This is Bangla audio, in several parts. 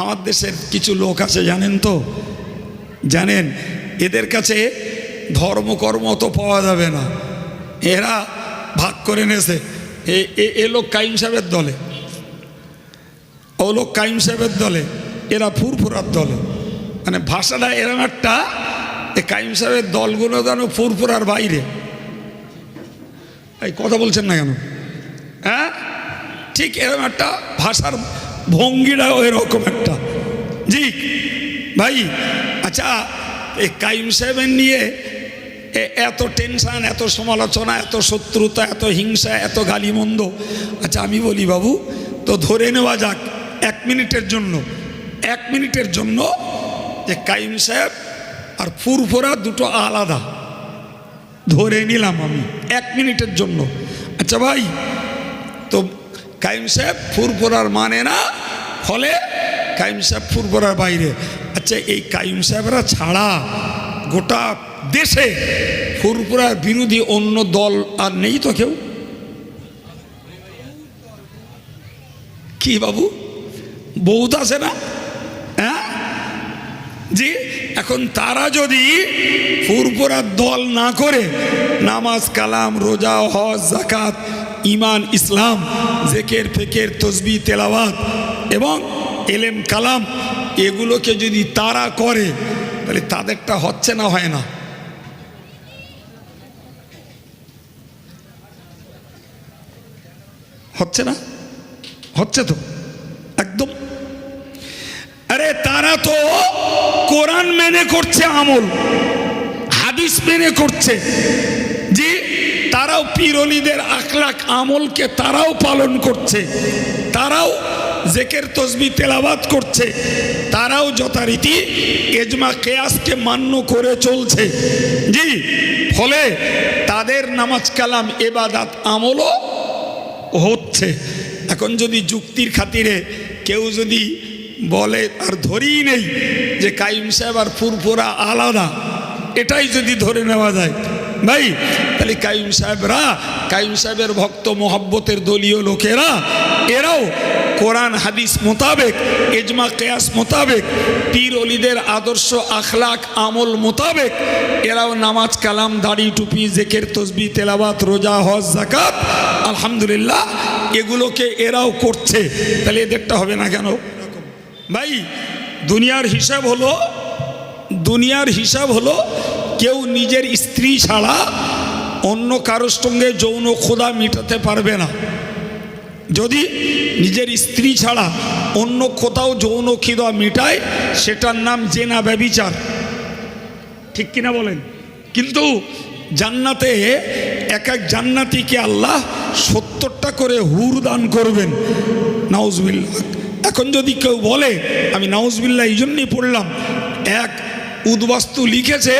আমার দেশের কিছু লোক আছে, জানেন তো? জানেন? এদের কাছে ধর্মকর্ম তো পাওয়া যাবে না। এরা ভাগ করে নেছে। এ- লোক কাইম সাহেবের দলে। ও লোক কাইম সাহেবের দলে। এরা ফুরফুরার দলে। মানে ভাষাটা এরম একটা, এ কাইম সাহেবের দলগুলো যেন ফুরফুরার বাইরে। এই কথা বলছেন না কেন? হ্যাঁ? ঠিক এরম একটা ভাষার ভঙ্গিটাও এরকম একটা। জি, ভাই আচ্ছা এই কাইম সাহেবের নিয়ে এত টেনশন, এত সমালোচনা, এত শত্রুতা, এত হিংসা, এত গালিমন্দ। আচ্ছা আমি বলি, বাবু, তো ধরে নেওয়া যাক এক মিনিটের জন্য। এক মিনিটের জন্য যে কাইম সাহেব আর ফুরফোরা দুটো আলাদা। ধরে নিলাম আমি এক মিনিটের জন্য। আচ্ছা ভাই, তো কাইম সাহেব ফুরফোরার মানে না ফলে কাইম সাহেব ফুরফুরার বাইরে। আচ্ছা এই কাইম সাহেবরা ছাড়া গোটা দেশে ফুরফুরার বিরোধী অন্য দল আর নেই তো কেউ? কি বাবু? বহুত আছে না? হ্যাঁ? জি, এখন তারা যদি ফুরফুরার দল না করে, নামাজ, কালাম, রোজা, হজ জাকাত ইমান, ইসলাম, জেকের, ফেকের, তসবি, তেলাওয়াত এবং এলেম, কালাম, এগুলোকে যদি তারা করে, তাহলে তাদেরটা হচ্ছে না হয় না। হচ্ছে না? হচ্ছে তো? একদম। আরে তারা তো কোরআন মেনে করছে আমল, হাদিস মেনে করছে। তারাও পিরলিদের আখলাক আমলকে তারাও পালন করছে। তারাও জেকের তসবি তেলাবাত করছে। তারাও যথারীতি এজমা কেয়াসকে মান্য করে চলছে। জি, ফলে তাদের নামাজ কালাম, এবাদাত আমলও হচ্ছে। এখন যদি যুক্তির খাতিরে কেউ যদি বলে, আর ধরেই নেই যে কাইম সাহেব আর ফুরফুরা আলাদা, এটাই যদি ধরে নেওয়া যায়। ভাই তাহলে কাইম সাহেবরা কাইম সাহেবের ভক্ত মোহাব্বতের দলীয় লোকেরা, এরাও কোরআন, হাদিস মোতাবেক এজমা কেয়াস মোতাবেক, পীর অলিদের আদর্শ, আখলাক, আমল মোতাবেক, এরাও নামাজ, কালাম, দাড়ি, টুপি, জেকের তসবি তেলাবাত রোজা, হজ জাকাত আলহামদুলিল্লাহ, এগুলোকে এরাও করছে। তাহলে এদেরটা হবে না কেন? ভাই, দুনিয়ার হিসাব হলো, দুনিয়ার হিসাব হলো নিজের স্ত্রী ছাড়া অন্য কারোর সঙ্গে যৌন খোদা মেটাতে পারবে না। যদি নিজের স্ত্রী ছাড়া অন্য কোথাও যৌন খিদা মেটায়, সেটার নাম জেনা ব্যবিচার ঠিক কিনা বলেন? কিন্তু জান্নাতে এক এক জান্নাতিকে আল্লাহ সত্তরটা করে হুর দান করবেন। নাউজবিল্লা এখন যদি কেউ বলে, আমি নাউজবিল্লা এই জন্যই পড়লাম, এক উদ্বাস্তু লিখেছে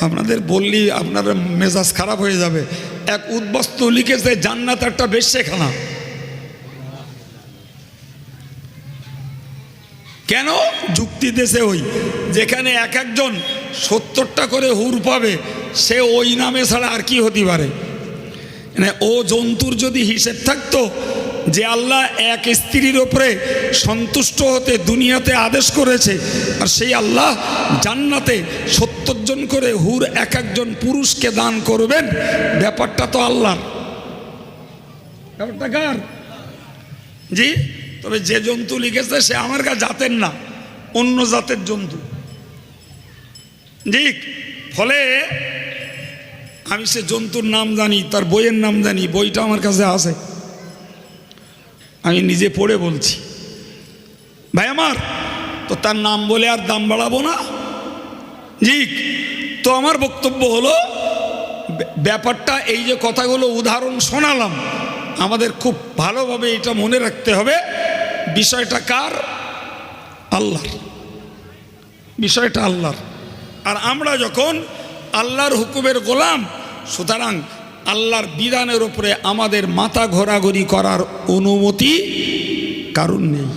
আপনাদের বললি আপনার মেজাজ খারাপ হয়ে যাবে। এক উদ্বাস্তু লিখেছে, জান্নাত একটা বেশেখানা কেন? যুক্তি দেশে ওই, যেখানে এক একজন সত্তরটা করে হুর পাবে, সে ওই নামে ছাড়া আর কি হতে পারে? মানে ও জন্তুর যদি হিসেব থাকতো যে আল্লাহ এক স্ত্রীর ওপরে সন্তুষ্ট হতে দুনিয়াতে আদেশ করেছে, আর সেই আল্লাহ জান্নাতে সত্তর জন করে হুর এক একজন পুরুষকে দান করবেন, ব্যাপারটা তো আল্লাহর। ব্যাপারটা কার? জি, তবে যে জন্তু লিখেছে সে আমার কাছে জাতের না, অন্য জাতের জন্তু। জি ফলে আমি সে জন্তুর নাম জানি, তার বইয়ের নাম জানি, বইটা আমার কাছে আছে। আমি নিজে পড়ে বলছি। ভাই আমার, তো তার নাম বলে আর দাম বাড়াবো না। জি তো আমার বক্তব্য হলো ব্যাপারটা এই যে কথাগুলো উদাহরণ শোনালাম, আমাদের খুব ভালোভাবে এটা মনে রাখতে হবে। বিষয়টা কার? আল্লাহর। বিষয়টা আল্লাহর। আর আমরা যখন আল্লাহর হুকুমের গোলাম, সুতরাং আল্লাহর বিধানের উপরে আমাদের মাথা ঘোরাঘুরি করার অনুমতি কারণ নেই।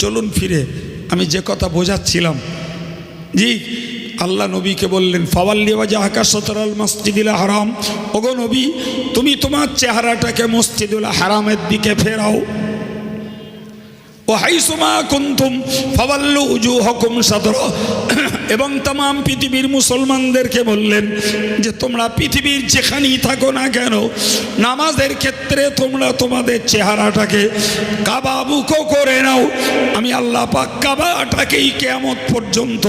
চলুন ফিরে, আমি যে কথা বোঝাচ্ছিলাম, জি, আল্লাহ নবীকে বললেন ফাওয়াল্লিবাজা আকাশ সতরাল মসজিদুল হারাম। ওগো নবী, তুমি তোমার চেহারাটাকে মসজিদুল হারামের দিকে ফেরাও। ও হাইসুমা কুন্তুম ফাওয়াল্লু উজু হকুম সাদর। এবং তাম পৃথিবীর মুসলমানদেরকে বললেন যে তোমরা পৃথিবীর যেখানেই থাকো না কেন, নামাজের ক্ষেত্রে তোমরা তোমাদের চেহারাটাকে কাবাবুকো করে নাও। আমি আল্লাহ পাক কাবাটাকেই কেয়ামত পর্যন্ত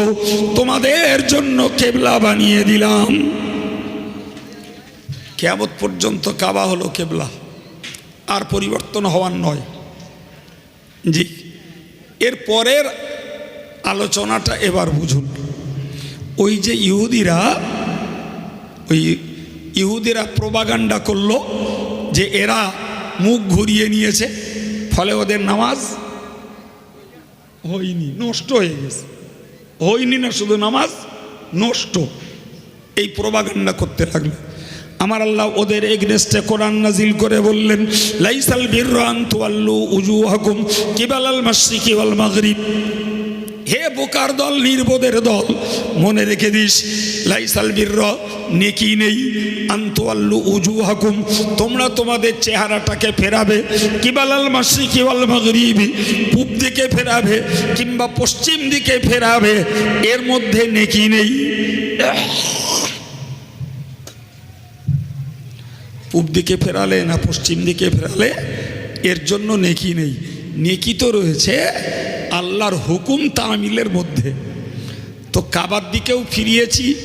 তোমাদের জন্য কেবলা বানিয়ে দিলাম। কেয়ামত পর্যন্ত কাবা হলো কেবলা, আর পরিবর্তন হওয়ার নয়। জি, এর পরের আলোচনাটা এবার বুঝুন। ওই যে ইহুদিরা, ওই ইহুদিরা প্রবাগান্ডা করল যে এরা মুখ ঘুরিয়ে নিয়েছে, ফলে ওদের নামাজ হয়নি, নষ্ট হয়ে গেছে। হয়নি না শুধু নামাজ, নষ্ট। এই প্রবাগান্ডা করতে লাগল। আমার আল্লাহ ওদের এগনেস্টে কোরআন নাজিল করে বললেন, লাইসাল বিররান তুয়াল্লু উজু হকুম কিবালাল মাসরিকি ওয়াল মাগরিব। হে বোকার দল, নির্বোধের দল, মনে রেখে দিস, লাইসাল বীর নেকি নেই। আন্তোয়াল্লু উজু হাকুম তোমরা তোমাদের চেহারাটাকে ফেরাবে। কিবালাল মাসি কিবাল মাগরিবি, পূব দিকে ফেরাবে কিংবা পশ্চিম দিকে ফেরাবে, এর মধ্যে নেকি নেই। পূব দিকে ফেরালে না পশ্চিম দিকে ফেরালে, এর জন্য নেকি নেই। নেকি তো রয়েছে আল্লাহর হুকুম তামিলের মধ্যে। তো কাবার দিকেও ফিরিয়েছি।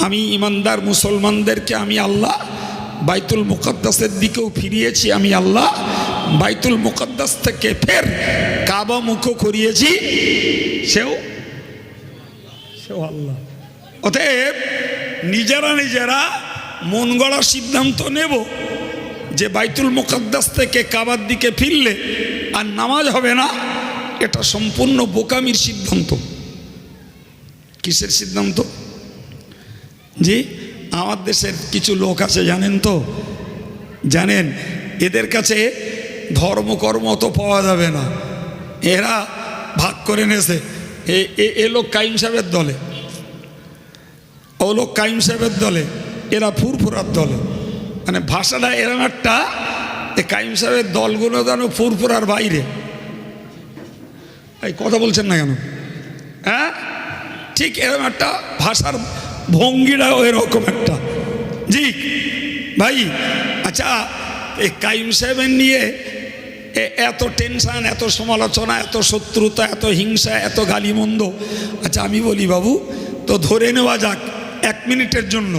আমি ইমানদার মুসলমানদেরকে আমি আল্লাহ, বাইতুল মুকদ্দাসের দিকেও ফিরিয়েছি আমি আল্লাহ, বাইতুল মুকদ্দাস থেকে ফের কাবা মুখ করিয়েছি। সেও সেও আল্লাহ। অতএব নিজেরা নিজেরা মন গড়া সিদ্ধান্ত নেব যে বাইতুল মুকদ্দাস থেকে কাবার দিকে ফিরলে আর নামাজ হবে না। এটা সম্পূর্ণ বোকামির সিদ্ধান্ত। কিসের সিদ্ধান্ত? জি, আমার দেশের কিছু লোক আছে, জানেন তো? জানেন, এদের কাছে ধর্মকর্ম তো পাওয়া যাবে না। এরা ভাগ করে নেছে। এ- লোক কাইম সাহেবের দলে। ও লোক কাইম সাহেবের দলে। এরা ফুরফুরার দলে। মানে ভাষাটা এরম একটা কাইম সাহেবের দলগুলো যেন ফুরফুরার বাইরে। এই কথা বলছেন না কেন? হ্যাঁ? ঠিক এরকম একটা ভাষার ভঙ্গিটাও এরকম একটা। জি, ভাই আচ্ছা এই কাইম সাহেবের নিয়ে এত টেনশন, এত সমালোচনা, এত শত্রুতা, এত হিংসা, এত গালিমন্দ। আচ্ছা আমি বলি বাবু, তো ধরে নেওয়া যাক এক মিনিটের জন্য,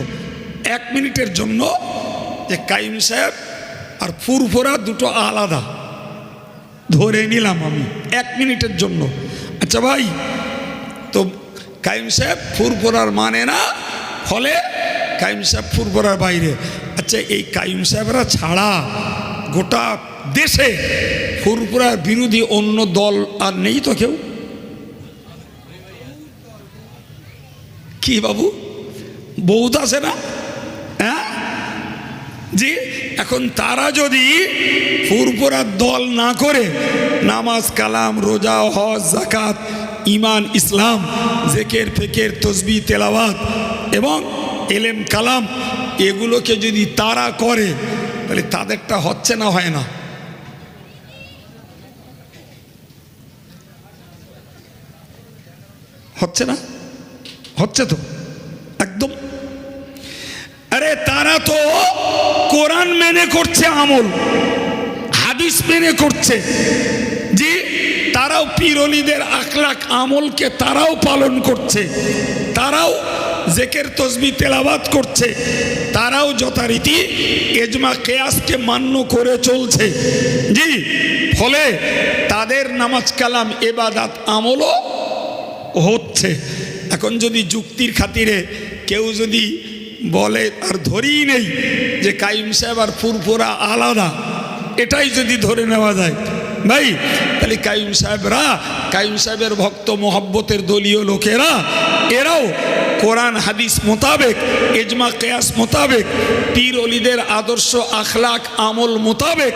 এক মিনিটের জন্য যে কাইম সাহেব আর ফুরফুরা দুটো আলাদা। ধরে নিলাম আমি এক মিনিটের জন্য। আচ্ছা ভাই, তো কাইম সাহেব ফুরফুরার মানে না? ফলে কাইম সাহেব ফুরফুরার বাইরে। আচ্ছা এই কাইম সাহেবরা ছাড়া গোটা দেশে ফুরফুরার বিরোধী অন্য দল আর নেই তো কেউ? কি বাবু? বহুত আছে না? হ্যাঁ? জি, এখন তারা যদি ফুরফুরার দল না করে, নামাজ, কালাম, রোজা, হজ জাকাত ইমান ইসলাম, জেকের, ফেকের তসবি তেলাওয়াত এবং এলেম, কালাম এগুলোকে যদি তারা করে, তাহলে তাদেরটা হচ্ছে না হয় না? হচ্ছে না? হচ্ছে তো? একদম আরে তারা তো কোরআন মেনে করছে আমল, হাদিস মেনে করছে যে তারাও পিরলিদের আখলাক আমলকে তারাও পালন করছে, তারাও জেকের তসবি তেলাবাত করছে, তারাও যথারীতি এজমা কেয়াসকে মান্য করে চলছে। জি, ফলে তাদের নামাজ কালাম, এবাদাত আমলও হচ্ছে। এখন যদি যুক্তির খাতিরে কেউ যদি বলে, আর ধরেই নেই যে কাইম সাহেব আর ফুরফুরা আলাদা। এটাই যদি ধরে নেওয়া যায়। ভাই, তাহলে কাইম সাহেবরা, কাইম সাহেবের ভক্ত মোহাব্বতের দলীয় লোকেরা, এরাও কোরআন, হাদিস মোতাবেক এজমা কেয়াস মোতাবেক, পীর অলিদের আদর্শ, আখলাক, আমল মোতাবেক,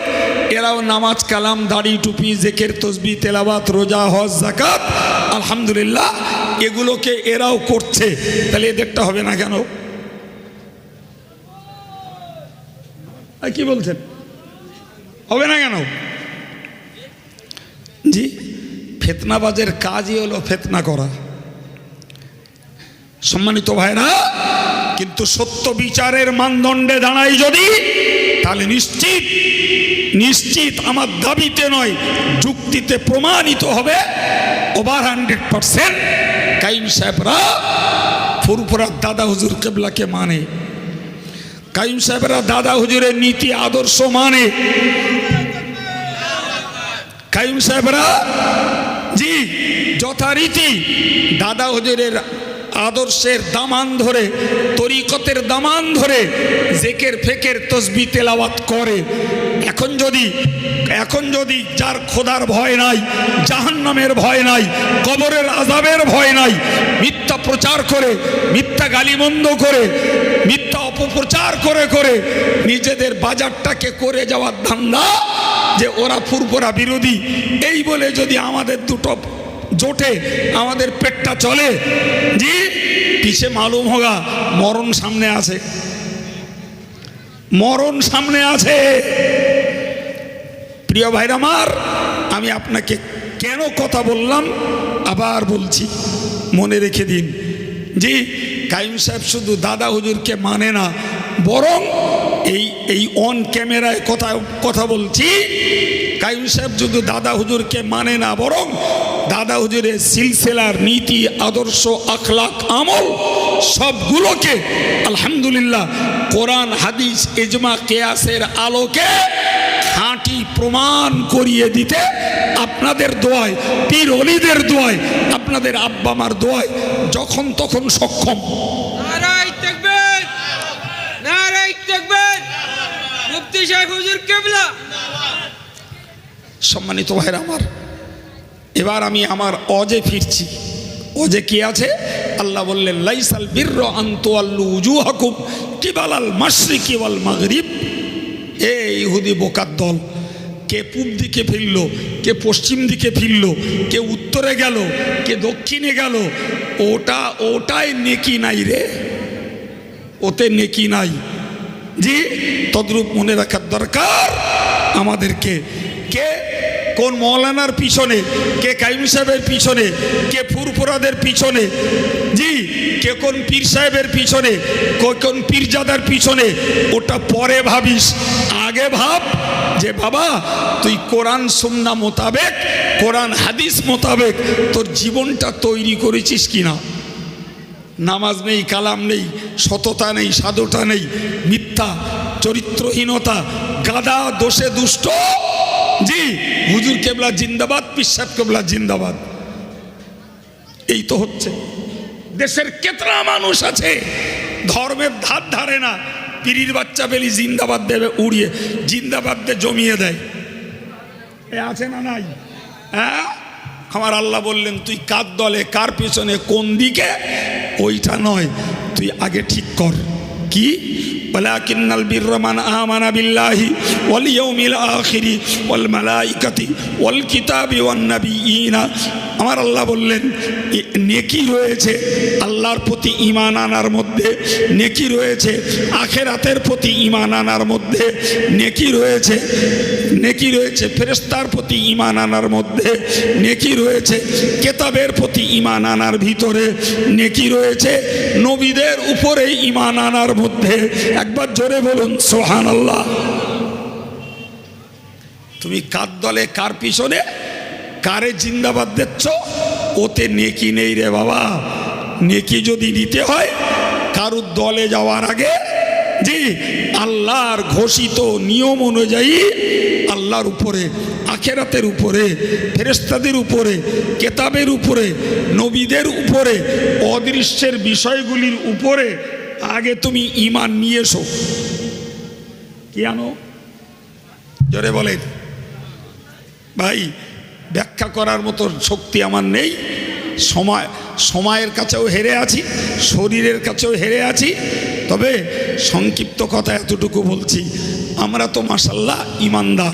এরাও নামাজ, কালাম, দাড়ি, টুপি, জেকের, তসবি তেলাবাত রোজা, হজ জাকাত আলহামদুলিল্লাহ, এগুলোকে এরাও করছে। তাহলে এদেরটা হবে না কেন? কি বলছেন? হবে না কেন? জি, ফেতনাবাজের কাজই হলো ফেতনা করা। সম্মানিত ভাইরা, কিন্তু সত্য বিচারের মানদণ্ডে দাঁড়াই যদি, তাহলে নিশ্চিত নিশ্চিত আমার দাবিতে নয়, যুক্তিতে প্রমাণিত হবে ওভার হান্ড্রেড পারসেন্ট কাইম সাহেবরা, ফুরফুরার দাদা হুজুর কেবলাকে মানে। কাইম সাহেবরা দাদা হুজুরের নীতি আদর্শ মানে। কাইম সাহেবরা জি যথারীতি দাদা হুজুরের আদর্শের দামান ধরে, তরিকতের দামান ধরে, জেকের ফেকের তসবি তেলাওয়াত করে। এখন যদি এখন যদি যার খোদার ভয় নাই, জাহান্নামের ভয় নাই, কবরের আজাবের ভয় নাই, মিথ্যা প্রচার করে, মিথ্যা গালিমন্দ করে, মিথ্যা অপপ্রচার করে করে নিজেদের বাজারটাকে করে যাওয়ার ধান্দা যে ওরা ফুরফোরা বিরোধী, এই বলে যদি আমাদের দুটো জোটে আমাদের পেটটা চলে। জি পিছে মালুম হোগা? মরণ সামনে আছে। মরণ সামনে আছে। প্রিয় ভাইরা আমার, আমি আপনাকে কেন কথা বললাম? আবার বলছি, মনে রেখে দিন। জি, কাইম সাহেব শুধু দাদা হুজুরকে মানে না, বরং এই এই অন ক্যামেরায় কথা কথা বলছি। কাইম সাহেব শুধু দাদা হুজুরকে মানে না, বরং দাদা হুজুরের সিলসিলার নীতি আদর্শ আখলাক আমল সবগুলোকে আলহামদুলিল্লাহ কোরআন হাদিস এজমা কেয়াসের আলোকে খাঁটি প্রমাণ করিয়ে দিতে আপনাদের দোয়ায় পীর অলিদের দোয়ায় আপনাদের আব্বা মার দোয়ায় যখন তখন সক্ষম। সম্মানিত ভাইরা আমার এবার আমি আমার অজে ফিরছি। অজে কি আছে? আল্লাহ বললেন, লাইসাল বীর আন্তু আল্লু উজু হাকুম কিবালাল মাসরিকি ওয়াল মাগরিব। এ ইহুদি বোকার দল, কে পূব দিকে ফিরল, কে পশ্চিম দিকে ফিরল, কে উত্তরে গেল, কে দক্ষিণে গেল, ওটা, ওটাই নেকি নাই রে। ওতে নেকি নাই। জি, তদ্রূপ মনে রাখার দরকার আমাদেরকে। কে? কোন মৌলানার পিছনে, কে কাইম সাহেবের পিছনে, কে ফুরফুরাদের পিছনে, জি, কে কোন পীর সাহেবের পিছনে, কে কোন পীরজাদার পিছনে, ওটা পরে ভাবিস। আগে ভাব যে বাবা, তুই কোরআন সুন্না মোতাবেক, কোরআন হাদিস মোতাবেক তোর জীবনটা তৈরি করেছিস কিনা? নামাজ নেই, কালাম নেই, সততা নেই সাধুতা নেই, মিথ্যা, চরিত্রহীনতা, গাদা, দোষে দুষ্ট জি। হুজুর কেবলা জিন্দাবাদ পিসাব কেবলা জিন্দাবাদ। এই তো হচ্ছে। দেশের কেতনা মানুষ আছে ধর্মের ধার ধারে না পিড়ির বাচ্চা পেলি জিন্দাবাদ দেবে, উড়িয়ে, জিন্দাবাদ দিয়ে জমিয়ে দেয়। এ আছে না নাই? হ্যাঁ? আমার আল্লাহ বললেন, তুই কার দলে, কার পিছনে, কোন দিকে? ওইটা নয়, তুই আগে ঠিক কর। কি? ولكن البر من آمن بالله واليوم الآخر والملائكة والكتاب والنبيين আমার আল্লাহ বললেন এ- নেকি রয়েছে আল্লাহর প্রতি ইমান আনার মধ্যে নেকি রয়েছে আখেরাতের প্রতি ইমান আনার মধ্যে নেকি রয়েছে নেকি রয়েছে ফেরেস্তার প্রতি ইমান আনার মধ্যে নেকি রয়েছে কেতাবের প্রতি ইমান আনার ভিতরে নেকি রয়েছে নবীদের উপরে ইমান আনার মধ্যে একবার জোরে বলুন সোহান আল্লাহ তুমি কার দলে, কার পিছনে, কারে জিন্দাবাদ দিচ্ছ? ওতে নেকি নেই রে বাবা। নেকি যদি নিতে হয়, কারুর দলে যাওয়ার আগে, জি, আল্লাহর ঘোষিত নিয়ম অনুযায়ী আল্লাহর উপরে, আখেরাতের উপরে ফেরেস্তাদের উপরে, কেতাবের উপরে, নবীদের উপরে, অদৃশ্যের বিষয়গুলির উপরে আগে তুমি ইমান নিয়ে এসো। কি আনো জোরে বলেন। ভাই ব্যাখ্যা করার মতো শক্তি আমার নেই। সময় সময়ের কাছেও হেরে আছি শরীরের কাছেও হেরে আছি। তবে সংক্ষিপ্ত কথা এতটুকু বলছি আমরা তো মাসাল্লাহ ইমানদার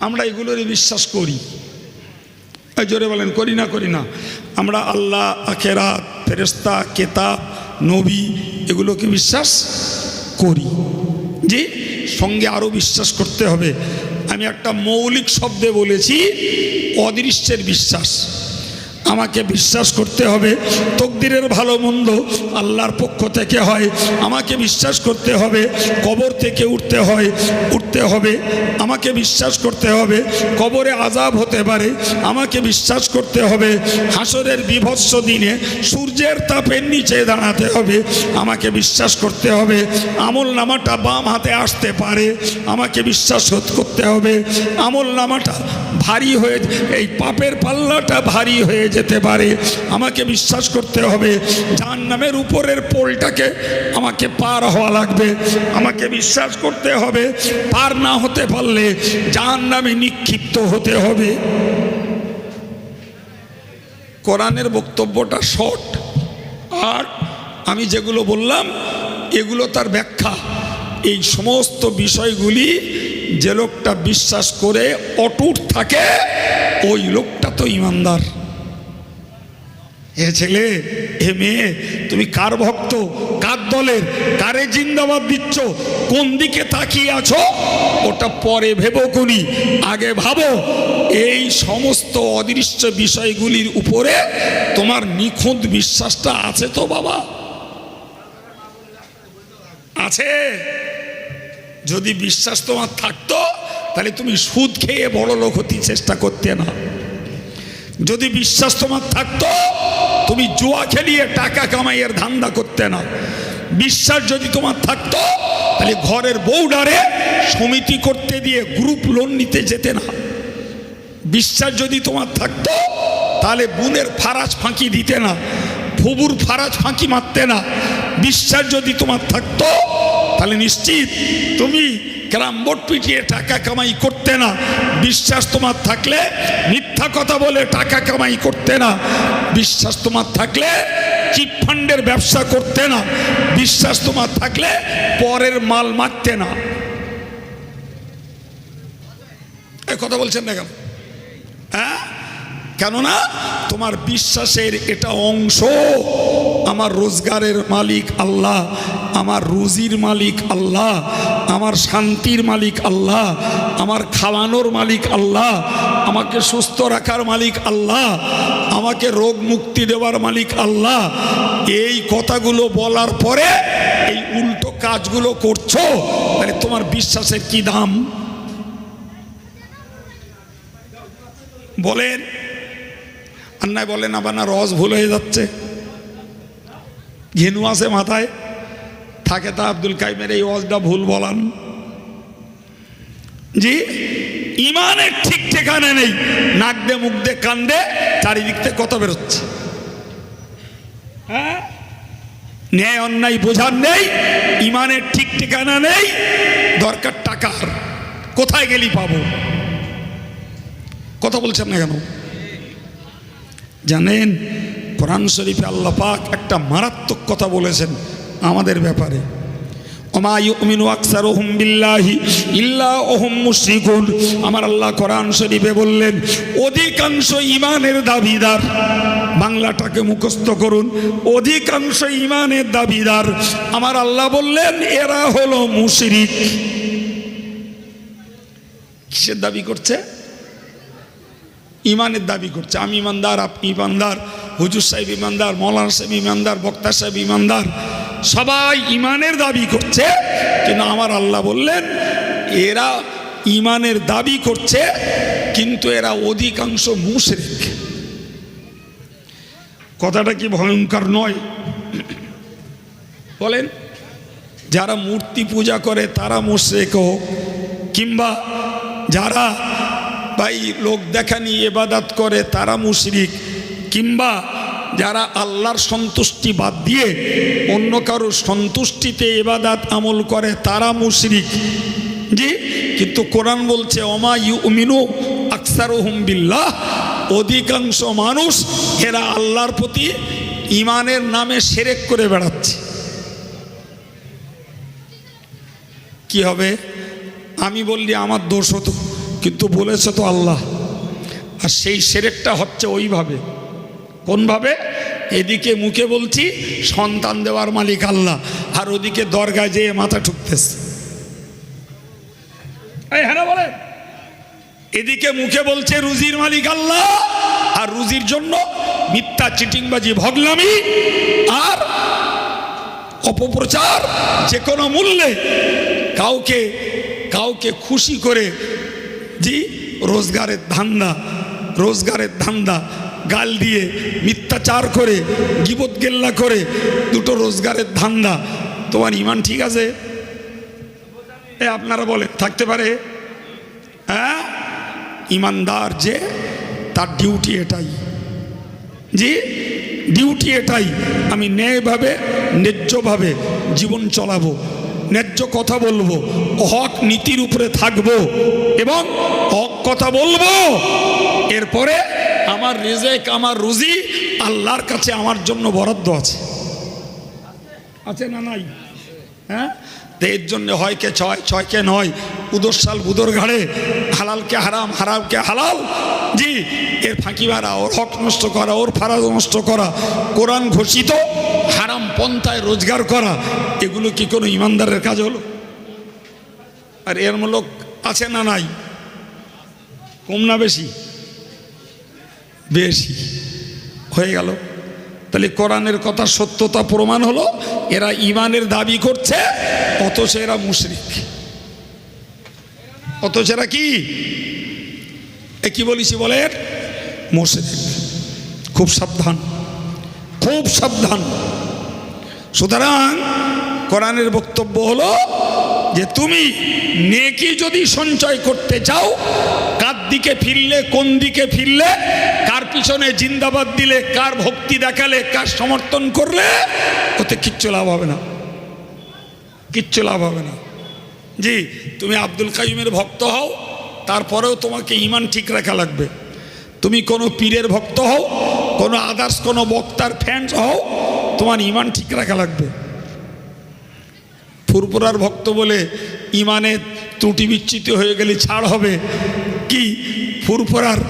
আমরা এগুলোরই বিশ্বাস করি। জোরে বলেন করি না করি না। আমরা আল্লাহ আখেরাত ফেরেস্তা কেতাব নবী এগুলোকে বিশ্বাস করি। যে সঙ্গে আরও বিশ্বাস করতে হবে। আমি একটা মৌলিক শব্দে বলেছি, অদৃশ্যের বিশ্বাস। আমাকে বিশ্বাস করতে হবে। তকদিরের ভালো মন্দ আল্লাহর পক্ষ থেকে হয়। আমাকে বিশ্বাস করতে হবে, কবর থেকে উঠতে হয়, উঠতে হবে। আমাকে বিশ্বাস করতে হবে, কবরে আজাব হতে পারে। আমাকে বিশ্বাস করতে হবে, হাসরের বিভৎস দিনে সূর্যের তাপের নিচে দাঁড়াতে হবে। আমাকে বিশ্বাস করতে হবে, আমল নামাটা বাম হাতে আসতে পারে। আমাকে বিশ্বাস করতে হবে, আমল নামাটা ভারী হয়ে এই পাপের পাল্লাটা ভারী হয়ে যেতে পারে। আমাকে বিশ্বাস করতে হবে যার নামের উপরের পোলটাকে আমাকে পার হওয়া লাগবে। আমাকে বিশ্বাস করতে হবে, পার না হতে পারলে যার নামে নিক্ষিপ্ত হতে হবে। কোরআনের বক্তব্যটা শর্ট। আর আমি যেগুলো বললাম, এগুলো তার ব্যাখ্যা। এই সমস্ত বিষয়গুলি যে লোকটা বিশ্বাস করে অটুট থাকে, ওই লোকটা তো ইমানদার। এ ছেলে, এ মেয়ে, তুমি কার ভক্ত? কার দলের? কারে জিন্দাবাদ দিচ্ছ? কোন দিকে তাকিয়ে আছো? ওটা পরে ভেবো কোনি আগে ভাবো, এই সমস্ত অদৃশ্য বিষয়গুলির উপরে তোমার নিখুঁত বিশ্বাসটা আছে তো বাবা? আছে। যদি বিশ্বাস তোমার থাকতো, তাহলে তুমি সুদ খেয়ে বড় লোক হতে চেষ্টা করতে না। যদি বিশ্বাস তোমার থাকতো, তুমি জুয়া খেলিয়ে টাকা কামাইয়ের ধান্দা করতে না। বিশ্বাস যদি তোমার থাকতো, তাহলে ঘরের বউডারে সমিতি করতে দিয়ে গ্রুপ লোন নিতে যেতে না। বিশ্বাস যদি তোমার থাকতো, তাহলে বুনের ফারাজ ফাঁকি দিতে না, ফুবুর ফারাজ ফাঁকি মারতে না। বিশ্বাস যদি তোমার থাকতো তাহলে নিশ্চিত তুমি ক্যারাম বোর্ড পিটিয়ে টাকা কামাই করতে না। বিশ্বাস তোমার থাকলে মিথ্যা কথা বলে টাকা কামাই করতে না। বিশ্বাস তোমার থাকলে চিট ফান্ডের ব্যবসা করতে না। বিশ্বাস তোমার থাকলে পরের মাল মারতে না। কথা বলছেন না কেন? কেননা তোমার বিশ্বাসের এটা অংশ আমার রোজগারের মালিক আল্লাহ, আমার রুজির মালিক আল্লাহ, আমার শান্তির মালিক আল্লাহ, আমার খাওয়ানোর মালিক আল্লাহ, আমাকে সুস্থ রাখার মালিক আল্লাহ, আমাকে রোগ মুক্তি দেওয়ার মালিক আল্লাহ। এই কথাগুলো বলার পরে এই উল্টো কাজগুলো করছ, তাহলে তোমার বিশ্বাসের কি দাম? বলেন। আন্নায় বলেন আবার না রস ভুল হয়ে যাচ্ছে। ঘেনু আছে মাথায়। থাকে তা আব্দুল কাইমের এই ওয়াজটা ভুল বলান। জি, ইমানের ঠিক ঠিকানা নেই। নাক দে মুখ দে কান দে চারিদিক থেকে কত বেরোচ্ছে? হ্যাঁ? ন্যায় অন্যায় বোঝার নেই, ইমানের ঠিক ঠিকানা নেই। দরকার টাকার। কোথায় গেলি পাবো? কথা বলছেন না কেন? জানেন, কোরআন শরীফে আল্লাহ পাক একটা মারাত্মক কথা বলেছেন আমাদের ব্যাপারে। আমার আল্লাহ কোরআন শরীফে বললেন, অধিকাংশ ইমানের দাবিদার, বাংলাটাকে মুখস্থ করুন, অধিকাংশ ইমানের দাবিদার, আমার আল্লাহ বললেন, এরা হলো মুশরিক। কিসের দাবি করছে? ইমানের দাবি করছে। আমি ইমানদার, আপনি ইমানদার, হুজুর সাহেব ইমানদার, মৌলানা সাহেব ইমানদার, বক্তা সাহেব ইমানদার, সবাই ইমানের দাবি করছে। কিন্তু আমার আল্লাহ বললেন, এরা ইমানের দাবি করছে, কিন্তু এরা অধিকাংশ মুশরিক। কথাটা কি ভয়ঙ্কর নয়? বলেন, যারা মূর্তি পূজা করে তারা মুশরিক হোক, কিংবা যারা ভাই লোক দেখা দেখানি এবাদাত করে, তারা মুশরিক। কিংবা যারা আল্লাহর সন্তুষ্টি বাদ দিয়ে অন্য কারও সন্তুষ্টিতে এবাদাত আমল করে, তারা মুশরিক। জি? কিন্তু কোরআন বলছে অমা ইউমিনু আকসার বিল্লাহ। অধিকাংশ মানুষ, এরা আল্লাহর প্রতি ইমানের নামে সেরেক করে বেড়াচ্ছে। কি হবে? আমি বললি আমার দোষ হতো। কিন্তু বলেছে তো আল্লাহ। আর সেই সেরেকটা হচ্ছে ওইভাবে। কোনভাবে? এদিকে মুখে বলছি, সন্তান দেওয়ার মালিক আল্লাহ, আর ওদিকে দরগায় যেয়ে মাথা ঠুকতেছে। হ্যাঁ বলে এদিকে মুখে বলছে, রুজির মালিক আল্লাহ, আর রুজির জন্য মিথ্যা চিটিংবাজি, ভগলামি, আর অপপ্রচার যে কোনো মূল্যে কাউকে কাউকে খুশি করে জি রোজগারের ধান্দা রোজগারের ধান্দা, গাল দিয়ে মিথ্যাচার করে, গিবত গেল্লা করে, দুটো রোজগারের ধান্দা। তোমার ইমান ঠিক আছে? এ, আপনারা বলে থাকতে পারে? হ্যাঁ? ইমানদার যে, তার ডিউটি এটাই। জি? ডিউটি এটাই। আমি ন্যায়ভাবে, ন্যায্যভাবে জীবন চলাবো। ন্যায্য কথা বলব, হক নীতির উপরে থাকব এবং হক কথা বলব। এরপরে আমার রেজেক, আমার রুজি, আল্লাহর কাছে আমার জন্য বরাদ্দ আছে। আছে না নাই? হ্যাঁ? তো এর জন্য হয় কে ছয় ছয়কে নয়? উদর সাল বুদর ঘাড়ে হালালকে হারাম হারামকে হালাল? জি, এর ফাঁকি মারা, ওর হক নষ্ট করা, ওর ফারাজ নষ্ট করা, কোরআন ঘোষিত, হারাম পন্থায় রোজগার করা, এগুলো কি কোনো ইমানদারের কাজ হলো? আর এর মূলক আছে না নাই? কম না বেশি? বেশি। হয়ে গেল। তাহলে কোরআনের কথা সত্যতা প্রমাণ হলো, এরা ইমানের দাবি করছে, অথচ এরা মুশরিক। অথচ এরা কি? এ কি বলিছি বলেন? মুশরিক। খুব সাবধান। খুব সাবধান। সুতরাং কোরআনের বক্তব্য হলো যে তুমি নেকি যদি সঞ্চয় করতে চাও, কার দিকে ফিরলে, কোন দিকে ফিরলে, কার পিছনে জিন্দাবাদ দিলে, কার ভক্তি দেখালে, কার সমর্থন করলে, ওতে কিচ্ছু লাভ হবে না। কিচ্ছু লাভ হবে না। জি, তুমি আব্দুল কাইমের ভক্ত হও, তারপরেও তোমাকে ইমান ঠিক রাখা লাগবে। তুমি কোনো পীরের ভক্ত হও, কোনো আদার্স কোনো বক্তার ফ্যান্স হও, তোমার ইমান ঠিক রাখা লাগবে। ফুরপুরার ভক্ত বলে ইমানে ত্রুটি বিচ্ছিত হয়ে গেলে ছাড় হবে। কি? ফুরপুরার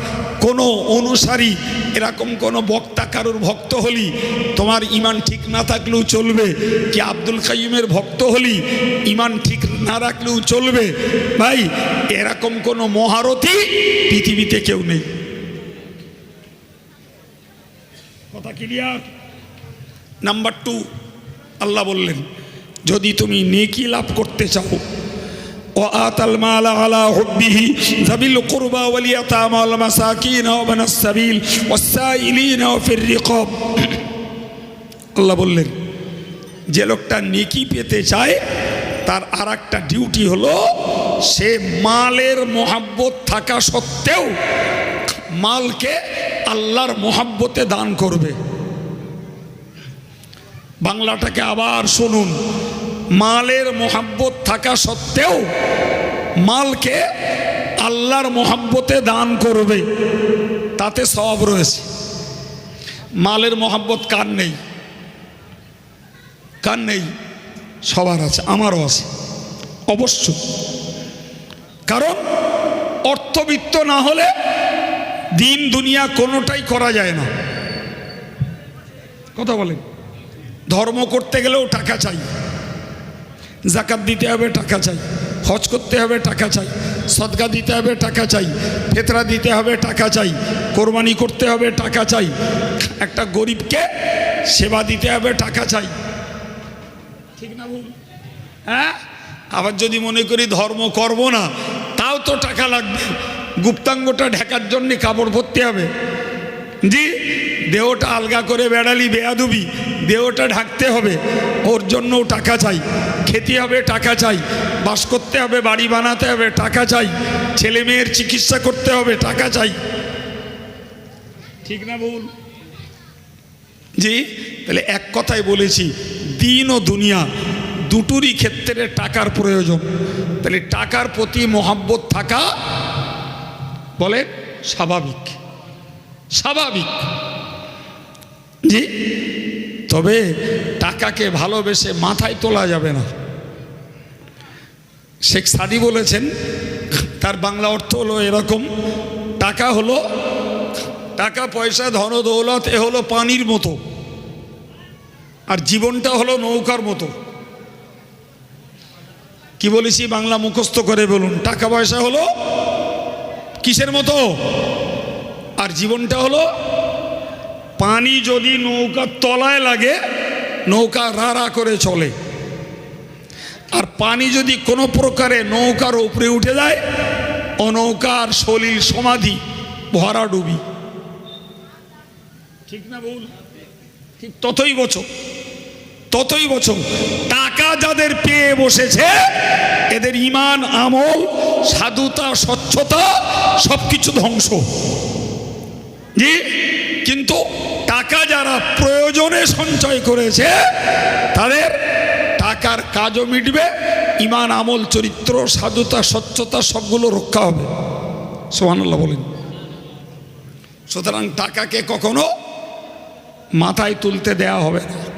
কোনো অনুসারী, এরকম কোনো বক্তা কারোর ভক্ত হলি, তোমার ইমান ঠিক না থাকলেও চলবে। কি আব্দুল কাইমের ভক্ত হলি, ইমান ঠিক না রাখলেও চলবে? ভাই, এরকম কোনো মহারথী পৃথিবীতে কেউ নেই। কথা ক্লিয়ার নাম্বার টু আল্লাহ বললেন যদি তুমি নেকি লাভ করতে চাও কুরবা ওয়াল ইয়াতামা ওয়াল মাসাকিন ওয়া বানাস সাবিল ওয়াস সাইলিন ওয়া ফির রিকাব। আল্লাহ বললেন, যে লোকটা নেকি পেতে চায়, তার আর একটা ডিউটি হলো সে মালের মোহাব্বত থাকা সত্ত্বেও মালকে আল্লাহর মোহাব্বতে দান করবে। বাংলাটাকে আবার শুনুন। মালের মোহাব্বত থাকা সত্ত্বেও মালকে আল্লাহর মোহাব্বতে দান করবে, তাতে সব রয়েছে। মালের মোহাব্বত কার নেই? কার নেই? সবার আছে, আমারও আছে অবশ্য কারণ অর্থবিত্ত না হলে দিন দুনিয়া কোনোটাই করা যায় না। কথা বলেন। ধর্ম করতে গেলেও টাকা চাই। জাকাত দিতে হবে, টাকা চাই। হজ করতে হবে, টাকা চাই। সদকা দিতে হবে, টাকা চাই। ফেতরা দিতে হবে, টাকা চাই। কোরবানি করতে হবে, টাকা চাই। একটা গরিবকে সেবা দিতে হবে, টাকা চাই। ঠিক না বল হ্যাঁ? আবার যদি মনে করি ধর্ম করব না, তাও তো টাকা লাগবে। গুপ্তাঙ্গটা ঢাকার জন্যে কাপড় ভরতে হবে। জি? দেহটা আলগা করে বেড়ালি, বেয়াদুবি। দেহটা ঢাকতে হবে। ওর জন্যও টাকা চাই। খেতে হবে, টাকা চাই। বাস করতে হবে, বাড়ি বানাতে হবে, টাকা চাই। ছেলে মেয়ের চিকিৎসা করতে হবে, টাকা চাই। ঠিক না বল জি? তাহলে এক কথাই বলেছি, দিন ও দুনিয়া দুটোরই ক্ষেত্রে টাকার প্রয়োজন। তাহলে টাকার প্রতি মহাব্বত থাকা বলে স্বাভাবিক। স্বাভাবিক। জি? তবে টাকাকে ভালোবেসে মাথায় তোলা যাবে না। শেখ সাদি বলেছেন, তার বাংলা অর্থ হলো এরকম, টাকা হলো, টাকা, পয়সা, ধন, দৌলত, এ হলো পানির মতো। আর জীবনটা হলো নৌকার মতো। কি বলেছি বাংলা মুখস্থ করে বলুন, টাকা, পয়সা হলো কিসের মতো? আর জীবনটা হলো পানি যদি নৌকার তলায় লাগে, নৌকা রাড়া করে চলে। আর পানি যদি কোনো প্রকারে নৌকার উপরে উঠে যায় ও নৌকার সমাধি, ভরা ডুবি। ঠিক না বল ঠিক ততই বছর। ততই বছর। টাকা যাদের পেয়ে বসেছে, এদের ইমান, আমল, সাধুতা, স্বচ্ছতা সব কিছু ধ্বংস। জি? কিন্তু টাকা যারা প্রয়োজনে সঞ্চয় করেছে, তাদের টাকার কাজও মিটবে, ইমান, আমল, চরিত্র, সাধুতা, স্বচ্ছতা সবগুলো রক্ষা হবে। সোহানাল্লাহ বলেন। সুতরাং টাকাকে কখনো মাথায় তুলতে দেয়া হবে না।